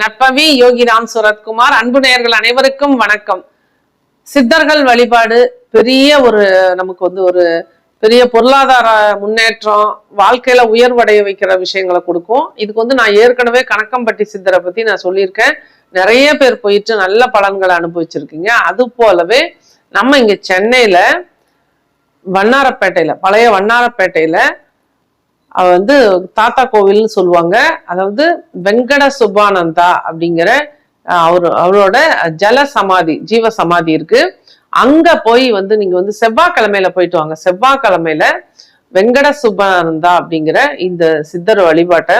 நட்பவி யோகி ராம் சுரத்குமார். அன்பு நேயர்கள் அனைவருக்கும் வணக்கம். சித்தர்கள் வழிபாடு பெரிய ஒரு நமக்கு வந்து ஒரு பெரிய பொருளாதார முன்னேற்றம் வாழ்க்கையில உயர்வடைய வைக்கிற விஷயங்களை கொடுக்கும். இதுக்கு வந்து நான் ஏற்கனவே கணக்கம்பட்டி சித்தரை பத்தி நான் சொல்லியிருக்கேன். நிறைய பேர் போயிட்டு நல்ல பலன்களை அனுபவிச்சிருக்கீங்க. அது போலவே நம்ம இங்க சென்னையில வண்ணாரப்பேட்டையில பழைய வண்ணாரப்பேட்டையில அவ வந்து தாத்தா கோவில்னு சொல்லுவாங்க. அதாவது வெங்கட சுபானந்தா அப்படிங்கிற அவரு அவரோட ஜல சமாதி ஜீவ சமாதி இருக்கு. அங்க போய் வந்து நீங்க வந்து செவ்வாய்க்கிழமையில போயிட்டு வாங்க. செவ்வாய்க்கிழமையில வெங்கட சுபானந்தா அப்படிங்கிற இந்த சித்தர் வழிபாட்டை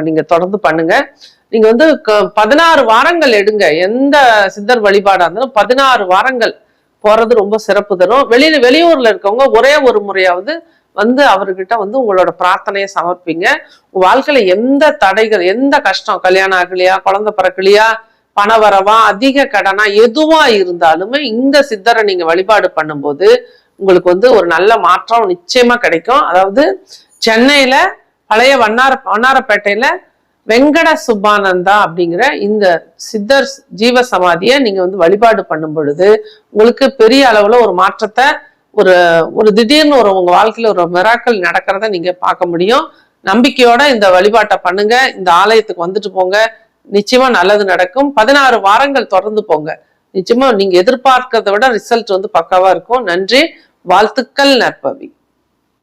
நீங்க தொடர்ந்து பண்ணுங்க. நீங்க வந்து க- பதினாறு வாரங்கள் எடுங்க. எந்த சித்தர் வழிபாடா இருந்தாலும் பதினாறு வாரங்கள் போறது ரொம்ப சிறப்பு தரும். வெளியில வெளியூர்ல இருக்கவங்க ஒரே ஒரு முறையாவது வந்து அவர்கிட்ட வந்து உங்களோட பிரார்த்தனையை சமர்ப்பிங்க. வாழ்க்கையில எந்த தடைகள் எந்த கஷ்டம் கல்யாணம் ஆகலையா குழந்தை பிறக்கலையா பணவரவா அதிக கடனா எதுவா இருந்தாலுமே இந்த சித்தரை நீங்க வழிபாடு பண்ணும்போது உங்களுக்கு வந்து ஒரு நல்ல மாற்றம் நிச்சயமா கிடைக்கும். அதாவது சென்னையில பழைய வண்ணார வண்ணாரப்பேட்டையில வெங்கட சுப்பானந்தா அப்படிங்கிற இந்த சித்தர் ஜீவ சமாதியை நீங்க வந்து வழிபாடு பண்ணும் பொழுது உங்களுக்கு பெரிய அளவுல ஒரு மாற்றத்தை ஒரு ஒரு திடீர்னு ஒரு உங்க வாழ்க்கையில ஒரு மிராக்கள் நடக்கிறத நீங்க பார்க்க முடியும். நம்பிக்கையோட இந்த வழிபாட்டை பண்ணுங்க. இந்த ஆலயத்துக்கு வந்துட்டு போங்க. நிச்சயமா நல்லது நடக்கும். பதினாறு வாரங்கள் தொடர்ந்து போங்க. நிச்சயமா நீங்க எதிர்பார்க்கறதை விட ரிசல்ட் வந்து பக்காவா இருக்கும். நன்றி. வாழ்த்துக்கள் நற்பவி.